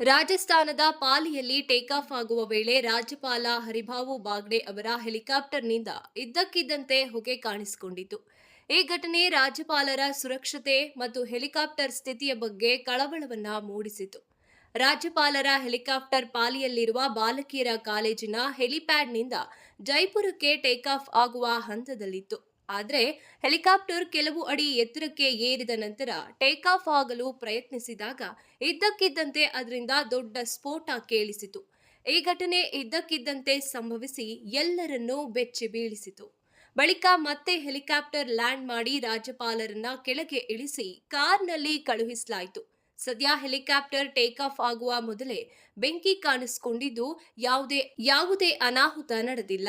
ರಾಜಸ್ಥಾನದ ಪಾಲಿಯಲ್ಲಿ ಟೇಕಾಫ್ ಆಗುವ ವೇಳೆ ರಾಜ್ಯಪಾಲ ಹರಿಭಾವು ಬಾಗ್ಡೆ ಅವರ ಹೆಲಿಕಾಪ್ಟರ್ನಿಂದ ಇದ್ದಕ್ಕಿದ್ದಂತೆ ಹೊಗೆ ಕಾಣಿಸಿಕೊಂಡಿತು ಈ ಘಟನೆ ರಾಜ್ಯಪಾಲರ ಸುರಕ್ಷತೆ ಮತ್ತು ಹೆಲಿಕಾಪ್ಟರ್ ಸ್ಥಿತಿಯ ಬಗ್ಗೆ ಕಳವಳವನ್ನ ಮೂಡಿಸಿತು ರಾಜ್ಯಪಾಲರ ಹೆಲಿಕಾಪ್ಟರ್ ಪಾಲಿಯಲ್ಲಿರುವ ಬಾಲಕಿಯರ ಕಾಲೇಜಿನ ಹೆಲಿಪ್ಯಾಡ್ನಿಂದ ಜೈಪುರಕ್ಕೆ ಟೇಕಾಫ್ ಆಗುವ ಹಂತದಲ್ಲಿತ್ತು. ಆದರೆ ಹೆಲಿಕಾಪ್ಟರ್ ಕೆಲವು ಅಡಿ ಎತ್ತರಕ್ಕೆ ಏರಿದ ನಂತರ ಟೇಕ್ ಆಫ್ ಆಗಲು ಪ್ರಯತ್ನಿಸಿದಾಗ ಇದ್ದಕ್ಕಿದ್ದಂತೆ ಅದರಿಂದ ದೊಡ್ಡ ಸ್ಫೋಟ ಕೇಳಿಸಿತು. ಈ ಘಟನೆ ಇದ್ದಕ್ಕಿದ್ದಂತೆ ಸಂಭವಿಸಿ ಎಲ್ಲರನ್ನೂ ಬೆಚ್ಚಿ ಬೀಳಿಸಿತು. ಬಳಿಕ ಮತ್ತೆ ಹೆಲಿಕಾಪ್ಟರ್ ಲ್ಯಾಂಡ್ ಮಾಡಿ ರಾಜ್ಯಪಾಲರನ್ನ ಕೆಳಗೆ ಇಳಿಸಿ ಕಾರ್ನಲ್ಲಿ ಕಳುಹಿಸಲಾಯಿತು. ಸದ್ಯ ಹೆಲಿಕಾಪ್ಟರ್ ಟೇಕ್ ಆಫ್ ಆಗುವ ಮೊದಲೇ ಬೆಂಕಿ ಕಾಣಿಸಿಕೊಂಡಿದ್ದು ಯಾವುದೇ ಯಾವುದೇ ಅನಾಹುತ ನಡೆದಿಲ್ಲ.